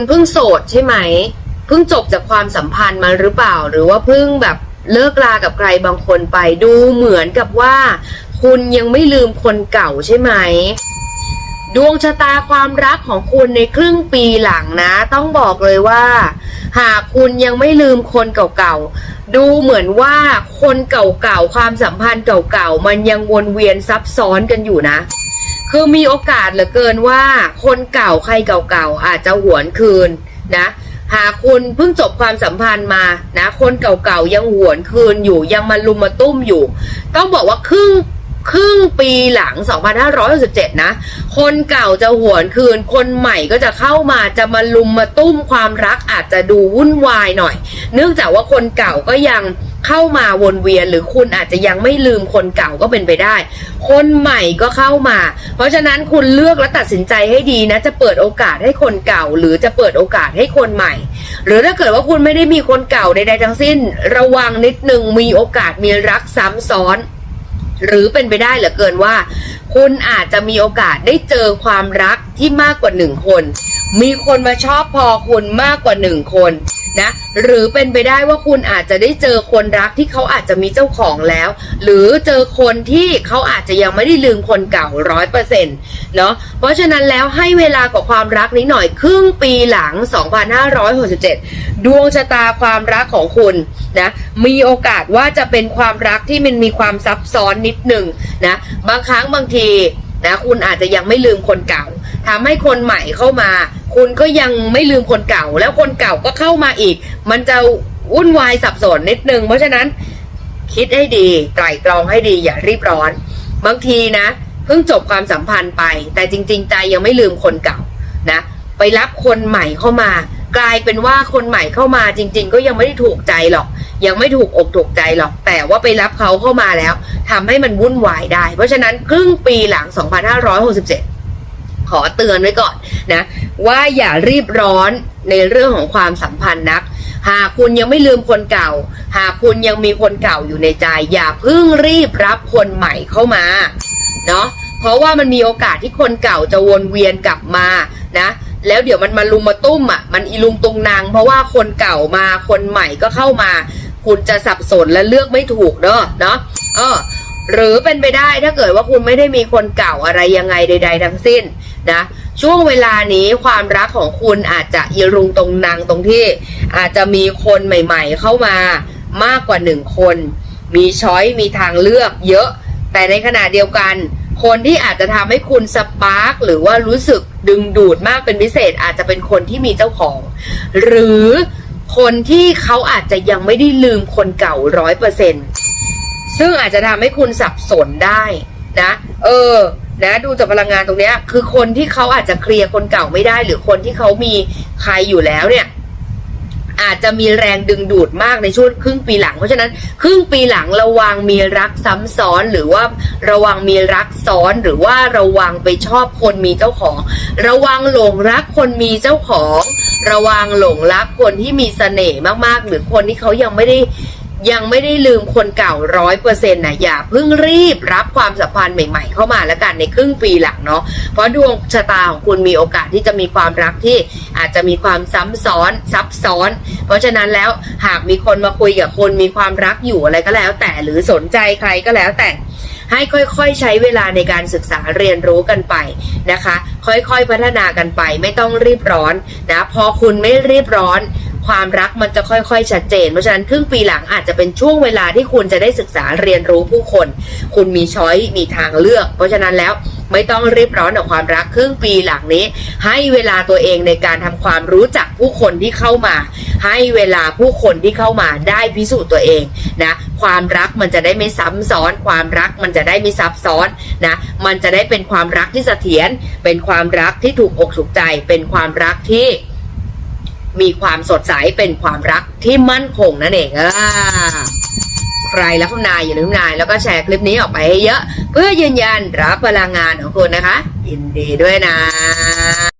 คุณเพิ่งโสดใช่ไหมเพิ่งจบจากความสัมพันธ์มาหรือเปล่า หรือว่าเพิ่งแบบเลิกลากับใครบางคนไปดูเหมือนกับว่า คุณยังไม่ลืมคนเก่าใช่ไหมดวงชะตาความรักของคุณในครึ่งปีหลังนะ ต้องบอกเลยว่า หากคุณยังไม่ลืมคนเก่าๆ ดูเหมือนว่าคนเก่าๆ ความสัมพันธ์เก่าๆ มันยังวนเวียนซับซ้อนกันอยู่นะ คือมีโอกาสเหลือเกินว่าคนเก่าใครเก่าๆอาจจะหวนคืนนะ หากคุณเพิ่งจบความสัมพันธ์มานะ คนเก่าๆยังหวนคืนอยู่ยังมาลุมมาตุ้มอยู่ ต้องบอกว่าครึ่งครึ่งปีหลัง 2567 นะ คนเก่าจะหวนคืน คนใหม่ก็จะเข้ามาจะมาลุมมาตุ้มความรักอาจจะดูวุ่นวายหน่อย เนื่องจากว่าคนเก่าก็ยัง เข้ามาวนเวียน หรือคุณอาจจะยังไม่ลืมคนเก่าก็เป็นไปได้ คนใหม่ก็เข้ามา เพราะฉะนั้นคุณเลือกและตัดสินใจให้ดีนะ จะเปิดโอกาสให้คนเก่า หรือจะเปิดโอกาสให้คนใหม่ หรือถ้าเกิดว่าคุณไม่ได้มีคนเก่าใดๆทั้งสิ้น ระวังนิดนึงมีโอกาสมีรักซ้ำซ้อน หรือเป็นไปได้เหลือเกินว่า คุณอาจจะมีโอกาสได้เจอความรักที่มากกว่าหนึ่งคน มีคนมาชอบพอคุณมากกว่าหนึ่งคน นะหรือเป็นไปได้ว่าคุณอาจจะได้เจอคนรักที่เขาอาจจะมีเจ้าของแล้ว หรือเจอคนที่เขาอาจจะยังไม่ได้ลืมคนเก่าร้อยเปอร์เซ็นต์เนาะเพราะฉะนั้นแล้วให้เวลากับความรักนี้หน่อยครึ่งปีหลัง 2567 ดวงชะตาความรักของคุณนะมีโอกาสว่าจะเป็นความรักที่มันมีความซับซ้อนนิดหนึ่งนะบางครั้งบางทีนะคุณอาจจะยังไม่ลืมคนเก่าทำให้คนใหม่เข้ามา คุณก็ยังไม่ลืมคนเก่า แล้วคนเก่าก็เข้ามาอีก มันจะวุ่นวายสับสนนิดนึง เพราะฉะนั้นคิดให้ดี ไตร่ตรองให้ดีอย่ารีบร้อน บางทีนะเพิ่งจบความสัมพันธ์ไป แต่จริง ๆ ใจยังไม่ลืมคนเก่านะ ไปรับคนใหม่เข้ามา กลายเป็นว่าคนใหม่เข้ามาจริง ๆ ก็ยังไม่ได้ถูกใจหรอก ยังไม่ถูกอกถูกใจหรอก แต่ว่าไปรับเขาเข้ามาแล้วทำให้มันวุ่นวายได้ เพราะฉะนั้นครึ่งปีหลัง 2567ขอเตือนไว้ก่อนนะ ว่าอย่ารีบร้อนในเรื่องของความสัมพันธ์นัก หากคุณยังไม่ลืมคนเก่า หากคุณยังมีคนเก่าอยู่ในใจ อย่าเพิ่งรีบรับคนใหม่เข้ามา เนาะเพราะว่ามันมีโอกาสที่คนเก่าจะวนเวียนกลับมานะ แล้วเดี๋ยวมันมาลุมมาตุ้มอะ มันอีลุงตุงนาง เพราะว่าคนเก่ามาคนใหม่ก็เข้ามา คุณจะสับสนและเลือกไม่ถูกเนอะเนาะเออหรือเป็นไปได้ถ้าเกิดว่าคุณไม่ได้มีคนเก่าอะไรยังไงใด ๆ ทั้งสิ้นนะ ช่วงเวลานี้ความรักของคุณอาจจะอีรุงตรงนางตรงที่ อาจจะมีคนใหม่ ๆ เข้ามามากกว่าหนึ่งคน มีช้อยมีทางเลือกเยอะ แต่ในขณะเดียวกัน คนที่อาจจะทำให้คุณสปาร์กหรือว่ารู้สึกดึงดูดมากเป็นพิเศษ อาจจะเป็นคนที่มีเจ้าของ หรือคนที่เขาอาจจะยังไม่ได้ลืมคนเก่าร้อยเปอร์เซ็นซึ่งอาจจะทำให้คุณสับสนได้นะ เออ นะดูจากพลังงานตรงเนี้ย คือคนที่เขาอาจจะเคลียร์คนเก่าไม่ได้ หรือคนที่เขามีใครอยู่แล้วเนี่ย อาจจะมีแรงดึงดูดมากในช่วงครึ่งปีหลัง เพราะฉะนั้นครึ่งปีหลังระวังมีรักซ้ำซ้อนหรือว่าระวังมีรักซ้อนหรือว่าระวังไปชอบคนมีเจ้าของ ระวังหลงรักคนมีเจ้าของ ระวังหลงรักคนที่มีเสน่ห์มากๆ หรือคนที่เขายังไม่ได้ ยังไม่ได้ลืมคนเก่าร้อยเปอร์เซ็นต์นะอย่าเพิ่งรีบรับความสัมพันธ์ใหม่ ๆ เข้ามาแล้วกันในครึ่งปีหลังเนาะเพราะดวงชะตาของคุณมีโอกาสที่จะมีความรักที่อาจจะมีความซ้ำซ้อนซับซ้อน เพราะฉะนั้นแล้วหากมีคนมาคุยกับคนมีความรักอยู่อะไรก็แล้ว แต่หรือสนใจใครก็แล้วแต่ให้ค่อยๆ ใช้เวลาในการศึกษาเรียนรู้กันไปนะคะ ค่อยๆ พัฒนากันไปไม่ต้องรีบร้อนนะพอคุณไม่รีบร้อน ความรักมันจะค่อยๆ ชัดเจน เพราะฉะนั้นครึ่งปีหลังอาจจะเป็นช่วงเวลาที่คุณจะได้ศึกษาเรียนรู้ผู้คน คุณมีช้อยมีทางเลือก เพราะฉะนั้นแล้วไม่ต้องรีบร้อนกับความรักครึ่งปีหลังนี้ ให้เวลาตัวเองในการทำความรู้จักผู้คนที่เข้ามา ให้เวลาผู้คนที่เข้ามาได้พิสูจน์ตัวเองนะความรักมันจะได้ไม่ซ้ำซ้อน ความรักมันจะได้ไม่ซับซ้อนนะมันจะได้เป็นความรักที่เสถียรเป็นความรักที่ถูกอกถูกใจ เป็นความรักที่ มีความสดใสเป็นความรักที่มั่นคงนั่นเองอ่าใครแล้วคุณนายอย่าลืมนายแล้วก็แชร์คลิปนี้ออกไปให้เยอะ เพื่อยืนยันรับพลังงานของคุณนะคะ ยินดีด้วยนะ